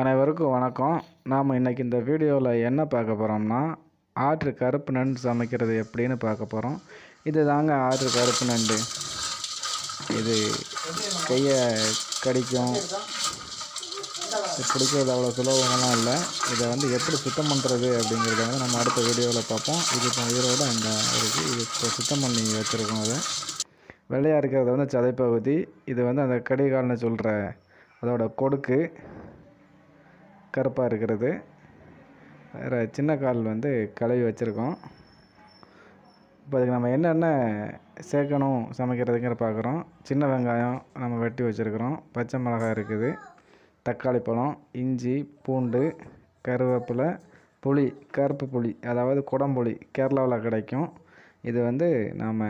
அனைவருக்கும் வணக்கம். நாம் இன்றைக்கி இந்த வீடியோவில் என்ன பார்க்க போகிறோம்னா ஆற்று கருப்பு நண்டு சமைக்கிறது எப்படின்னு பார்க்க போகிறோம் இது தாங்க ஆற்று கருப்பு நண்டு. இது கையை கடிக்கும். இது பிடிக்கிறது அவ்வளோ சுலபமெல்லாம் இல்லை. இதை வந்து எப்படி சுத்தம் பண்ணுறது அப்படிங்கிறத வந்து நம்ம அடுத்த வீடியோவில் பார்ப்போம். இது இப்போ உயிரோடு இந்த இருக்குது இது. இப்போ சுத்தம் பண்ணி வச்சுருக்கோம் அதை. வெள்ளையாக இருக்கிறது வந்து சதைப்பகுதி. இது வந்து அந்த கடிகால்னு சொல்கிற அதோட கொடுக்கு. கருப்பாக இருக்கிறது. வேறு சின்ன கால் வந்து கழுவி வச்சுருக்கோம். இப்போ அதுக்கு நம்ம என்னென்ன சேர்க்கணும் சமைக்கிறதுங்கிற பார்க்குறோம் சின்ன வெங்காயம் நம்ம வெட்டி வச்சுருக்குறோம். பச்சை மிளகாய் இருக்குது. தக்காளி பழம் இஞ்சி பூண்டு கருவேப்பிலை புளி கருப்பு புளி அதாவது குடம்புளி கேரளாவில் கிடைக்கும். இது வந்து நாம்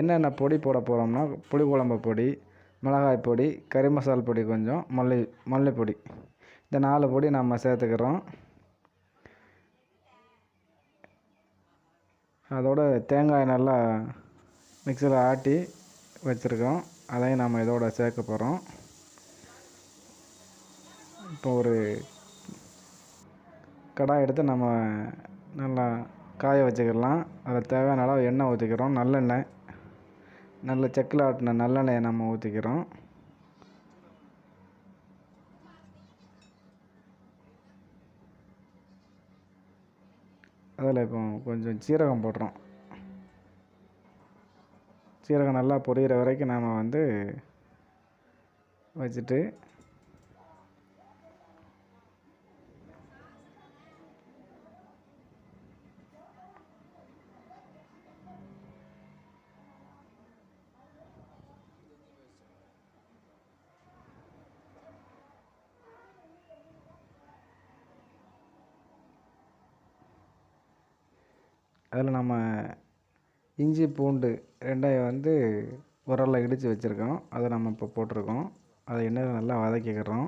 என்னென்ன பொடி போட போகிறோம்னா புளி குழம்பு பொடி மிளகாய் பொடி கறி மசால் பொடி கொஞ்சம் மல்லி மல்லிப்பொடி. இந்த நாலு பொடி நம்ம சேர்த்துக்கிறோம். அதோட தேங்காய் நல்லா மிக்சியில் ஆட்டி வச்சுருக்கோம். அதையும் நம்ம இதோட சேர்க்க போகிறோம் இப்போ ஒரு கடாய் எடுத்து நம்ம நல்லா காய வச்சுக்கலாம். அதில் தேவையான அளவு எண்ணெய் ஊற்றிக்கிறோம் நல்லெண்ணெய் நல்ல செக்கில் ஆட்டின நல்லெண்ணெயை நம்ம ஊற்றிக்கிறோம் அதில் இப்போ கொஞ்சம் சீரகம் போடுறோம். சீரகம் நல்லா பொரியிற வரைக்கும் நாம் வந்து வச்சுட்டு அதில் நம்ம இஞ்சி பூண்டு ரெண்டையும் வந்து உரலில் இடித்து வச்சுருக்கோம். அதை நம்ம இப்போ போட்டிருக்கோம். அதை எண்ணெயில் நல்லா வதக்கிக்கிறோம்.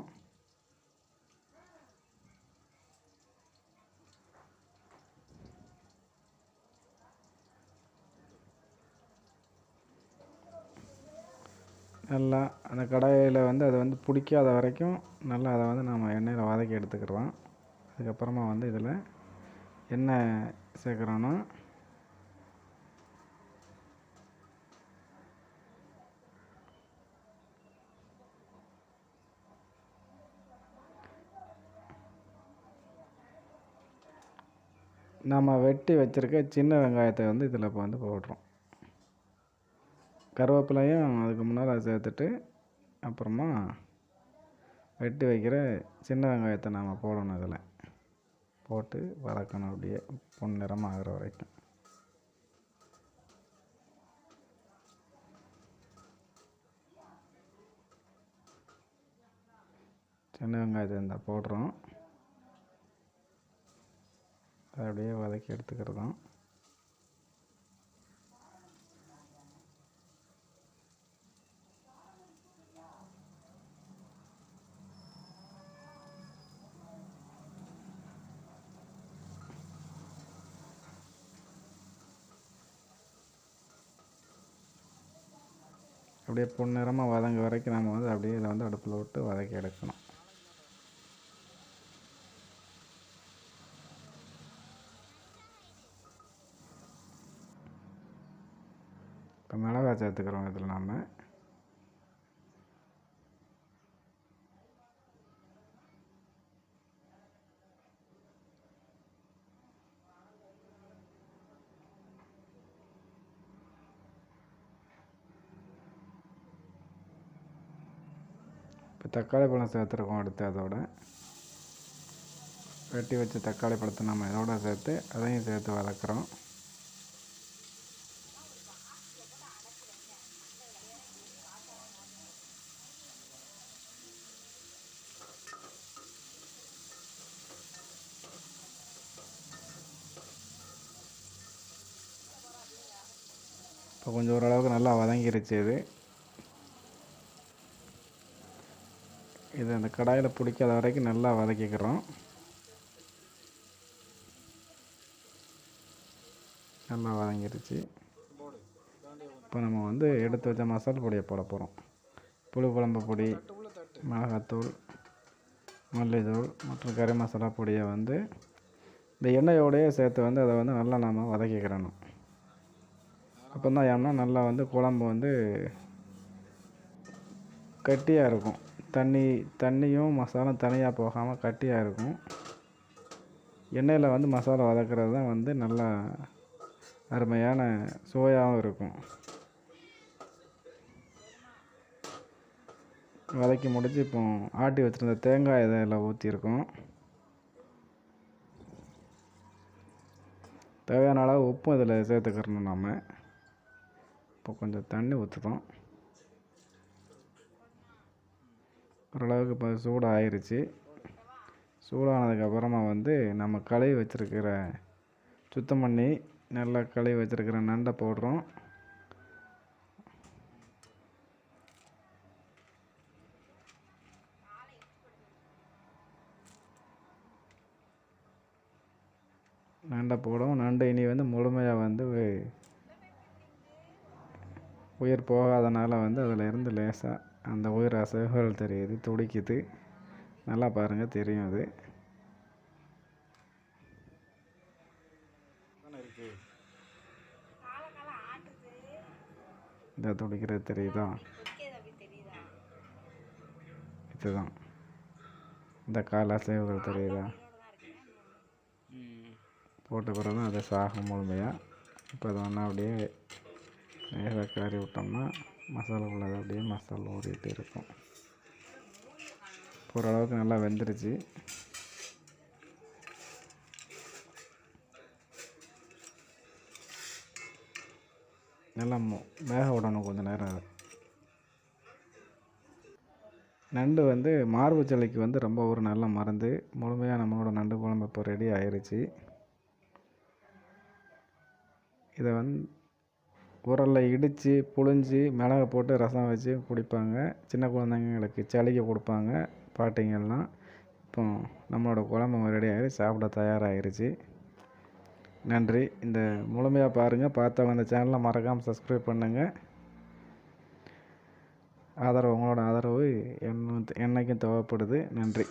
நல்லா அந்த கடாயில் வந்து அதை வந்து பிடிக்காத வரைக்கும் நல்லா அதை வந்து நம்ம எண்ணெயில் வதக்கி எடுத்துக்கிறோம். அதுக்கப்புறமா வந்து இதில் எண்ணெய் சேர்க்குறோன்னா நம்ம வெட்டி வச்சுருக்க சின்ன வெங்காயத்தை வந்து இதில் இப்போ வந்து போடுறோம் கருவேப்பிலையும் அதுக்கு முன்னால் சேர்த்துட்டு அப்புறமா வெட்டி வைக்கிற சின்ன வெங்காயத்தை நாம் போடணும் இதில். போட்டு வதக்கணும் அப்படியே பொன்னிறமாக ஆகிற வரைக்கும். சின்ன வெங்காயத்தை இந்த போடுறோம். அதை அப்படியே வதக்கி எடுத்துக்கிறதும். அப்படியே பொன்னிறமாக வதங்க வரைக்கும் நம்ம வந்து அப்படியே இதை வந்து அடுப்பில் விட்டு வதக்கி எடுக்கணும். இப்போ மிளகாய் சேர்த்துக்கிறோம் இதில் நாம். இப்போ தக்காளி பழம் சேர்த்துருக்கோம் அடுத்து அதோட. வெட்டி வச்ச தக்காளி பழத்தை நம்ம இதோட சேர்த்து அதையும் சேர்த்து வதக்குறோம். இப்போ கொஞ்சம் ஓரளவுக்கு நல்லா வதங்கிருச்சு இது. இது அந்த கடாயில் பிடிக்காத வரைக்கும் நல்லா வதக்கிக்கிறோம். நல்லா வதங்கிருச்சு. இப்போ நம்ம வந்து எடுத்து வச்ச மசாலா பொடியை போட போகிறோம் புளி குழம்பு பொடி மிளகாத்தூள் மல்லித்தூள் மற்றும் கறி மசாலா பொடியை வந்து இந்த எண்ணெயோடையே சேர்த்து வந்து அதை வந்து நல்லா நாம் வதக்கிக்கிறணும். அப்போ தான் ஏம்னா நல்லா வந்து குழம்பு வந்து கட்டியாக இருக்கும். தண்ணி தண்ணியும் மசாலாவும் தனியாக போகாமல் கட்டியாக இருக்கும். எண்ணெயில் வந்து மசாலா வதக்கிறது தான் வந்து நல்லா அருமையான சுவையாகவும் இருக்கும். வதக்கி முடித்து இப்போ ஆட்டி வச்சுருந்த தேங்காய் இதில் ஊற்றிருக்கோம் தேவையான அளவு உப்பும் இதில் சேர்த்துக்கிறணும் நாம். இப்போ கொஞ்சம் தண்ணி ஊற்றுறோம் ஓரளவுக்கு இப்போ சூடு ஆயிடுச்சு சூடானதுக்கப்புறமா வந்து நம்ம களை வச்சுருக்கிற சுத்தம் பண்ணி நல்லா களை வச்சுருக்கிற நண்டை போடுறோம். நண்டை போடும் நண்டு இனி வந்து முழுமை வந்து உயிர் போகாதனால வந்து அதில் இருந்து லேசாக அந்த உயிர் அசைவுகள் தெரியுது துடிக்குது. நல்லா பாருங்கள் தெரியும் அது. இந்த துடிக்கிறது தெரியுதா? இதுதான். இந்த கால் அசைவுகள் தெரியுதா? போட்ட பிறகு அதை சாகும் முழுமையாக இப்போ அதை ஒன்றா அப்படியே நேராக கிளறி விட்டோம்னா மசாலா உள்ளது அப்படியே மசாலா ஊறிட்டு இருக்கும். ஓரளவுக்கு நல்லா வெந்துருச்சு. நல்லா வேக விடணும் கொஞ்சம் நேரம். நண்டு வந்து மார்பு சளிக்கு வந்து ரொம்ப ஒரு நல்ல மருந்து. முழுமையாக நம்மளோட நண்டு குழம்பு இப்போ ரெடி ஆயிடுச்சு இதை வந்து உரலில் இடித்து புழிஞ்சு மிளகா போட்டு ரசம் வச்சு குடிப்பாங்க. சின்ன குழந்தைங்களுக்கு சளிக்கு கொடுப்பாங்க. பாட்டிங்கெல்லாம் இப்போ நம்மளோட குழம்பு ரெடி ஆகி சாப்பிட தயாராகிருச்சு. நன்றி. இந்த முழுமையாக பாருங்கள் பார்த்தவங்க இந்த சேனலை மறக்காமல் சப்ஸ்கிரைப் பண்ணுங்கள் ஆதரவு உங்களோட ஆதரவு என்ன என்றைக்கும் தேவைப்படுது. நன்றி.